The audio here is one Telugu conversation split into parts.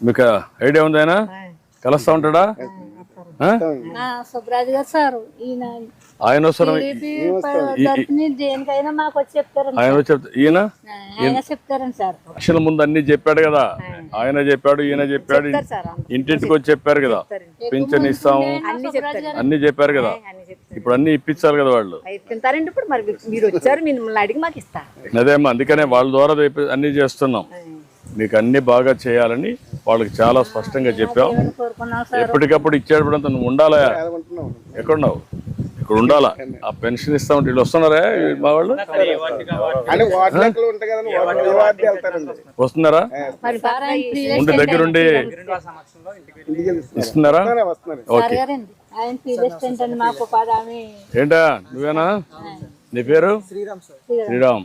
మీకు ఐడియా ఉంది ఆయన? కలుస్తా ఉంటాడా? ఆ? సుబ్రాజు గారు సార్ ఈయన ఆయన ఆయన ఈయన? ఆయన చెప్తారండి సార్. అక్షల ముందు అన్ని చెప్పాడు కదా. ఆయన చెప్పాడు ఈయన చెప్పాడు ఇంటింటికి వచ్చి చెప్పారు కదా. పింఛన్ ఇస్తాము. అన్ని చెప్పారు కదా. ఇప్పుడు అన్ని ఇప్పించాలి కదా వాళ్ళు. తింటారండి ఇప్పుడు మరి. మీరు వచ్చారు మిమ్మల్ని అడిగి మాకు ఇస్తారు అదేమ్మా అందుకనే వాళ్ళ ద్వారా అన్ని చేస్తున్నాం. మీకు అన్ని బాగా చేయాలని వాళ్ళకి చాలా స్పష్టంగా చెప్పాం. కోరుకున్నాం సార్. ఎప్పటికప్పుడు ఇచ్చేటప్పుడు నువ్వు ఉండాలా? ఎక్కడున్నావు? ఇక్కడ ఉండాలా? ఆ పెన్షన్ ఇస్తా ఉంటే వీళ్ళు వస్తున్నారా మా వాళ్ళు? వస్తున్నారా? ఉండి దగ్గరుండి ఇస్తున్నారా? ఓకే. ఏంటా? నువ్వేనా? నీ పేరు? శ్రీరామ్.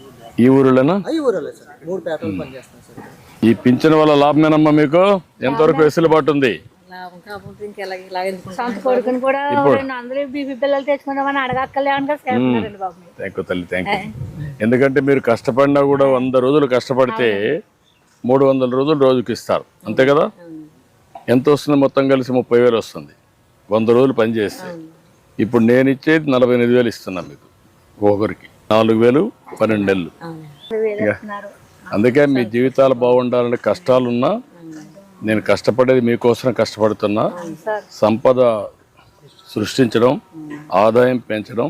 ఈ ఊరిలోనా? అవి ఊరలే సార్. మూడు పేటలు పని చేస్తున్నారు సార్. ఈ పింఛన్ వల్ల లాభమేనమ్మా మీకు? ఎంతవరకు వెసులుబాటు ఉంది? ఎందుకంటే మీరు కష్టపడినా కూడా వంద రోజులు కష్టపడితే మూడు వందల రోజులు రోజుకి ఇస్తారు. అంతే కదా? ఎంత వస్తుంది మొత్తం కలిసి ముప్పై వేలు వస్తుంది. వంద రోజులు పని చేస్తే ఇప్పుడు నేను ఇచ్చేది నలభై ఎనిమిది వేలు ఇస్తున్నాను మీకు. ఒకరికి నాలుగు వేలు పన్నెండు నెలలు. అందుకే మీ జీవితాలు బాగుండాలని కష్టాలున్నా నేను కష్టపడేది మీకోసం కష్టపడుతున్నా. సంపద సృష్టించడం ఆదాయం పెంచడం.